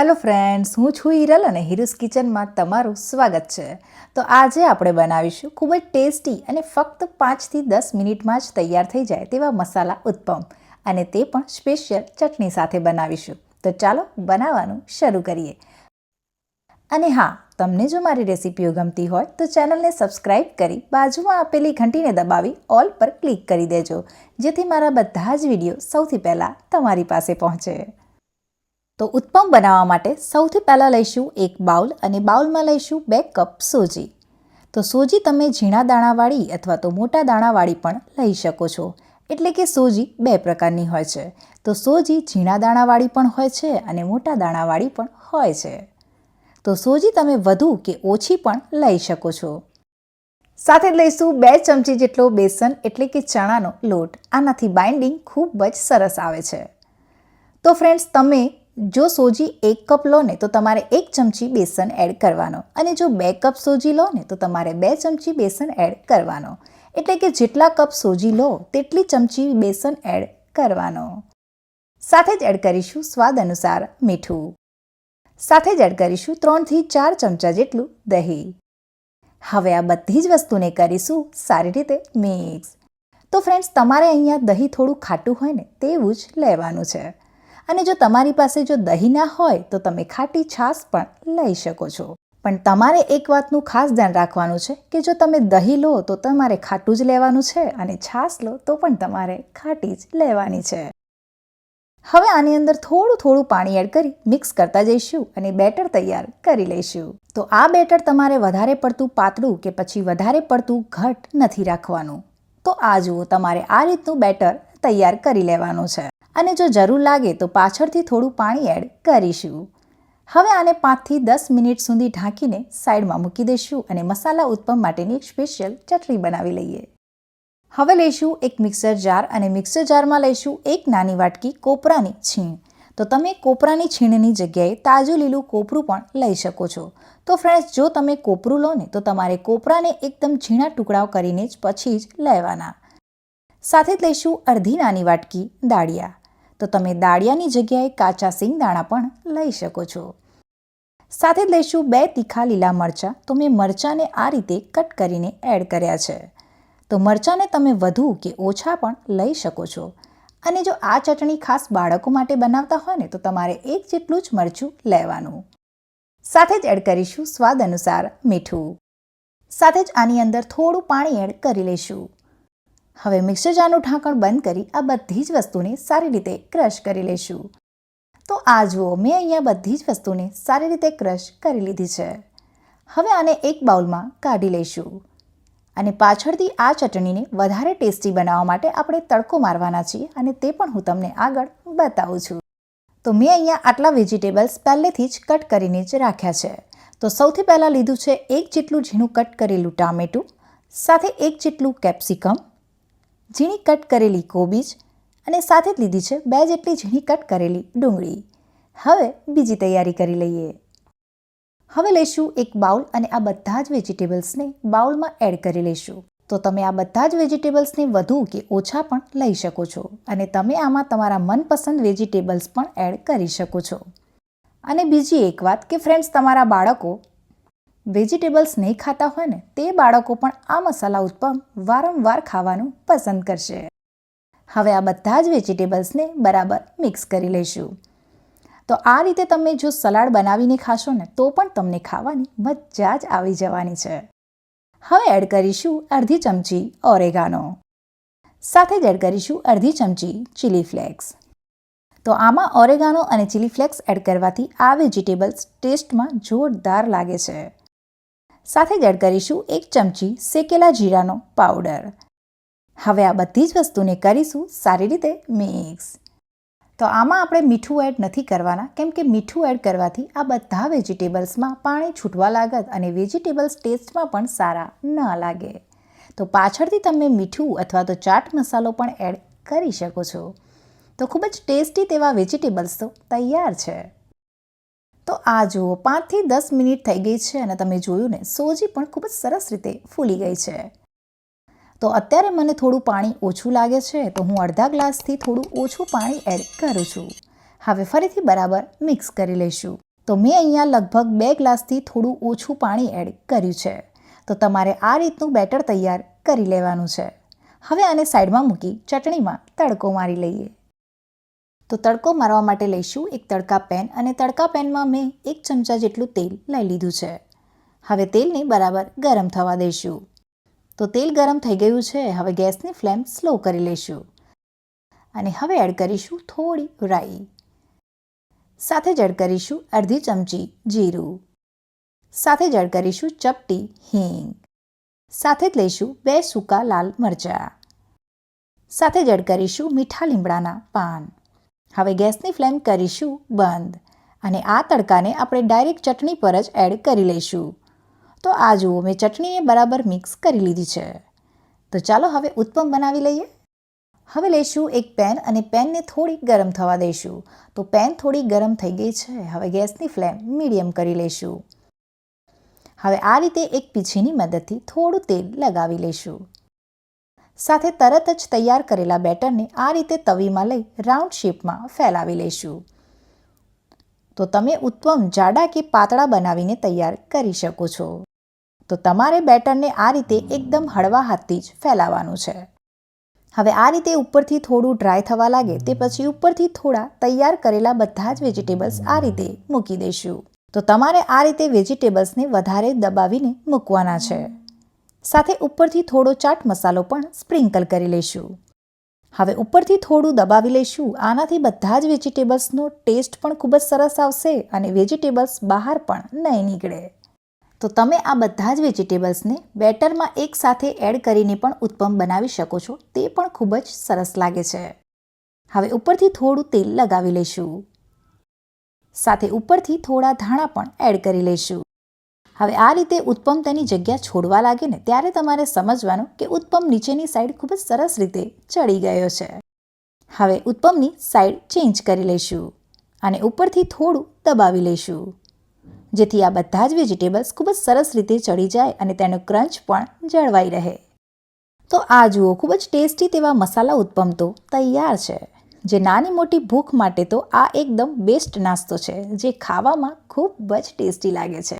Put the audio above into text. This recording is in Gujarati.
હેલો ફ્રેન્ડ્સ હું છું હિરલ અને હિરુસ કિચનમાં તમારું સ્વાગત છે. તો આજે આપણે બનાવીશું ખૂબ જ ટેસ્ટી અને ફક્ત પાંચથી દસ મિનિટમાં જ તૈયાર થઈ જાય તેવા મસાલા ઉત્પમ. અને તે પણ સ્પેશિયલ ચટણી સાથે બનાવીશું. તો ચાલો બનાવવાનું શરૂ કરીએ. અને હા, તમને જો મારી રેસીપીઓ ગમતી હોય તો ચેનલને સબસ્ક્રાઇબ કરી બાજુમાં આપેલી ઘંટીને દબાવી ઓલ પર ક્લિક કરી દેજો. જેથી મારા બધા જ વીડિયો સૌથી પહેલાં તમારી પાસે પહોંચે. તો ઉત્પમ બનાવવા માટે સૌથી પહેલાં લઈશું એક બાઉલ અને બાઉલમાં લઈશું બે કપ સોજી. તો સોજી તમે ઝીણા દાણાવાળી અથવા તો મોટા દાણાવાળી પણ લઈ શકો છો. એટલે કે સોજી બે પ્રકારની હોય છે. તો સોજી ઝીણા દાણાવાળી પણ હોય છે અને મોટા દાણાવાળી પણ હોય છે. તો સોજી તમે વધુ કે ઓછી પણ લઈ શકો છો. સાથે લઈશું બે ચમચી જેટલો બેસન એટલે કે ચણાનો લોટ. આનાથી બાઇન્ડિંગ ખૂબ જ સરસ આવે છે. તો ફ્રેન્ડ્સ, તમે જો સોજી એક કપ લો ને તો તમારે એક ચમચી બેસન એડ કરવાનો. અને જો બે કપ સોજી લો ને તો તમારે બે ચમચી બેસન એડ કરવાનો. એટલે કે જેટલા કપ સોજી લો, તેટલી ચમચી બેસન એડ કરવાનો. સાથે જ એડ કરીશું સ્વાદ અનુસાર મીઠું. સાથે જ એડ કરીશું ત્રણથી ચાર ચમચા જેટલું દહીં. હવે આ બધી જ વસ્તુને કરીશું સારી રીતે મિક્સ. તો ફ્રેન્ડ્સ તમારે અહીંયા દહીં થોડું ખાટું હોય ને તેવું જ લેવાનું છે. અને જો તમારી પાસે જો દહીં ના હોય, તો તમે ખાટી છાશ પણ લઈ શકો છો. પણ તમારે એક વાતનું ખાસ ધ્યાન રાખવાનું છે કે જો તમે દહીં લો, તો તમારે ખાટું જ લેવાનું છે અને છાશ લો, તો પણ તમારે ખાટી જ લેવાની છે. હવે આની અંદર થોડું થોડું પાણી એડ કરી મિક્સ કરતા જઈશું અને બેટર તૈયાર કરી લઈશું. તો આ બેટર તમારે વધારે પડતું પાતળું કે પછી વધારે પડતું ઘટ નથી રાખવાનું. તો આ જુઓ, તમારે આ રીતનું બેટર તૈયાર કરી લેવાનું છે. અને જો જરૂર લાગે તો પાછળથી થોડું પાણી એડ કરીશું. હવે આને પાંચથી દસ મિનિટ સુધી ઢાંકીને સાઈડમાં મૂકી દઈશું અને મસાલા ઉત્પમ માટેની એક સ્પેશિયલ ચટણી બનાવી લઈએ. હવે લઈશું એક મિક્સર જાર અને મિક્સર જારમાં લઈશું એક નાની વાટકી કોપરાની છીણ. તો તમે કોપરાની છીણની જગ્યાએ તાજું લીલું કોપરું પણ લઈ શકો છો. તો ફ્રેન્ડ્સ જો તમે કોપરું લો ને, તો તમારે કોપરાને એકદમ ઝીણા ટુકડાઓ કરીને જ પછી જ લેવાના. સાથે જ લઈશું અડધી નાની વાટકી દાળિયા. તો તમે દાળિયાની જગ્યાએ કાચા સિંગદાણા પણ લઈ શકો છો. સાથે લઈશું બે તીખા લીલા મરચાં. તો મેં મરચાંને આ રીતે કટ કરીને એડ કર્યા છે. તો મરચાંને તમે વધુ કે ઓછા પણ લઈ શકો છો. અને જો આ ચટણી ખાસ બાળકો માટે બનાવતા હોય ને, તો તમારે એક જેટલું જ મરચું લેવાનું. સાથે જ એડ કરીશું સ્વાદ અનુસાર મીઠું. સાથે જ આની અંદર થોડું પાણી એડ કરી લઈશું. હવે મિક્સર જારનું ઢાંકણ બંધ કરી આ બધી જ વસ્તુને સારી રીતે ક્રશ કરી લઈશું તો આ જુઓ, મેં અહીંયા બધી જ વસ્તુને સારી રીતે ક્રશ કરી લીધી છે. હવે આને એક બાઉલમાં કાઢી લઈશું. અને પાછળથી આ ચટણીને વધારે ટેસ્ટી બનાવવા માટે આપણે તડકો મારવાના છીએ અને તે પણ હું તમને આગળ બતાવું છું. તો મેં અહીંયા આટલા વેજીટેબલ્સ પહેલેથી જ કટ કરીને જ રાખ્યા છે. તો સૌથી પહેલાં લીધું છે એક જેટલું ઝીણું કટ કરેલું ટામેટું, સાથે એક જેટલું કેપ્સિકમ ઝીણી કટ કરેલી કોબીજ અને સાથે જ લીધી છે બે જેટલી ઝીણી કટ કરેલી ડુંગળી. હવે બીજી તૈયારી કરી લઈએ. હવે લઈશું એક બાઉલ અને આ બધા જ વેજીટેબલ્સને બાઉલમાં એડ કરી લઈશું. તો તમે આ બધા જ વેજીટેબલ્સને વધુ કે ઓછા પણ લઈ શકો છો અને તમે આમાં તમારા મનપસંદ વેજીટેબલ્સ પણ એડ કરી શકો છો. અને બીજી એક વાત કે ફ્રેન્ડ્સ તમારા બાળકો વેજીટેબલ્સ નહીં ખાતા હોય ને, તે બાળકો પણ આ મસાલા ઉત્પમ વારંવાર ખાવાનું પસંદ કરશે. હવે આ બધા જ વેજીટેબલ્સને બરાબર મિક્સ કરી લઈશું. તો આ રીતે તમે જો સલાડ બનાવીને ખાશો ને, તો પણ તમને ખાવાની મજા જ આવી જવાની છે. હવે એડ કરીશું અડધી ચમચી ઓરેગાનો. સાથે જ એડ કરીશું અડધી ચમચી ચીલી ફ્લેક્સ. તો આમાં ઓરેગાનો અને ચીલી ફ્લેક્સ એડ કરવાથી આ વેજીટેબલ્સ ટેસ્ટમાં જોરદાર લાગે છે. સાથે એડ કરીશું એક ચમચી શેકેલા જીરાનો પાવડર. હવે આ બધી જ વસ્તુને કરીશું સારી રીતે મિક્સ. તો આમાં આપણે મીઠું એડ નથી કરવાના, કેમ કે મીઠું એડ કરવાથી આ બધા વેજીટેબલ્સમાં પાણી છૂટવા લાગત અને વેજીટેબલ્સ ટેસ્ટમાં પણ સારા ન લાગે. તો પાછળથી તમે મીઠું અથવા તો ચાટ મસાલો પણ એડ કરી શકો છો. તો ખૂબ જ ટેસ્ટી તેવા વેજીટેબલ્સ તો તૈયાર છે. તો આ જુઓ, પાંચથી દસ મિનિટ થઈ ગઈ છે અને તમે જોયું ને, સોજી પણ ખૂબ જ સરસ રીતે ફૂલી ગઈ છે. તો અત્યારે મને થોડું પાણી ઓછું લાગે છે, તો હું અડધા ગ્લાસથી થોડું ઓછું પાણી એડ કરું છું. હવે ફરીથી બરાબર મિક્સ કરી લઈશું. તો મેં અહીંયા લગભગ બે ગ્લાસથી થોડું ઓછું પાણી એડ કર્યું છે. તો તમારે આ રીતનું બેટર તૈયાર કરી લેવાનું છે. હવે આને સાઈડમાં મૂકી ચટણીમાં તડકો મારી લઈએ. તો તડકો મારવા માટે લઈશું એક તડકા પેન અને તડકા પેનમાં મેં એક ચમચા જેટલું તેલ લઈ લીધું છે. હવે તેલને બરાબર ગરમ થવા દઈશું. તો તેલ ગરમ થઈ ગયું છે, હવે ગેસની ફ્લેમ સ્લો કરી લઈશું. અને હવે એડ કરીશું થોડી રાઈ. સાથે જ એડ કરીશું અડધી ચમચી જીરું. સાથે જ એડ કરીશું ચપટી હિંગ. સાથે જ લઈશું બે સૂકા લાલ મરચાં. સાથે જ એડ કરીશું મીઠા લીમડાના પાન. હવે ગેસની ફ્લેમ કરીશું બંધ અને આ તડકાને આપણે ડાયરેક્ટ ચટણી પર જ એડ કરી લઈશું. તો આ જુઓ, મેં ચટણીને બરાબર મિક્સ કરી લીધી છે. તો ચાલો હવે ઉત્પમ બનાવી લઈએ. હવે લઈશું એક પેન અને પેનને થોડી ગરમ થવા દઈશું. તો પેન થોડી ગરમ થઈ ગઈ છે. હવે ગેસની ફ્લેમ મીડિયમ કરી લઈશું. હવે આ રીતે એક પીછીની મદદથી થોડું તેલ લગાવી લઈશું. સાથે તરત જ તૈયાર કરેલા બેટરને આ રીતે તવીમાં લઈ રાઉન્ડ શેપમાં ફેલાવી લઈશું. તો તમે ઉત્તમ જાડા કે પાતળા બનાવીને તૈયાર કરી શકો છો. તો તમારે બેટરને આ રીતે એકદમ હળવા હાથથી જ ફેલાવવાનું છે. હવે આ રીતે ઉપરથી થોડું ડ્રાય થવા લાગે તે પછી ઉપરથી થોડા તૈયાર કરેલા બધા જ વેજીટેબલ્સ આ રીતે મૂકી દઈશું. તો તમારે આ રીતે વેજીટેબલ્સને વધારે દબાવીને મૂકવાના છે. સાથે ઉપરથી થોડો ચાટ મસાલો પણ સ્પ્રિંકલ કરી લઈશું. હવે ઉપરથી થોડું દબાવી લઈશું. આનાથી બધા જ વેજીટેબલ્સનો ટેસ્ટ પણ ખૂબ જ સરસ આવશે અને વેજીટેબલ્સ બહાર પણ નહીં નીકળે. તો તમે આ બધા જ વેજીટેબલ્સને બેટરમાં એકસાથે એડ કરીને પણ ઉત્પમ બનાવી શકો છો. તે પણ ખૂબ જ સરસ લાગે છે. હવે ઉપરથી થોડું તેલ લગાવી લઈશું. સાથે ઉપરથી થોડા ધાણા પણ એડ કરી લઈશું. હવે આ રીતે ઉત્પમ તેની જગ્યા છોડવા લાગે ને ત્યારે તમારે સમજવાનું કે ઉત્પમ નીચેની સાઈડ ખૂબ જ સરસ રીતે ચડી ગયો છે. હવે ઉત્પમની સાઈડ ચેન્જ કરી લઈશું અને ઉપરથી થોડું દબાવી લઈશું. જેથી આ બધા જ વેજીટેબલ્સ ખૂબ જ સરસ રીતે ચડી જાય અને તેનો ક્રંચ પણ જળવાઈ રહે. તો આ જુઓ, ખૂબ જ ટેસ્ટી તેવા મસાલા ઉત્પમ તો તૈયાર છે. જે નાની મોટી ભૂખ માટે તો આ એકદમ બેસ્ટ નાસ્તો છે, જે ખાવામાં ખૂબ જ ટેસ્ટી લાગે છે.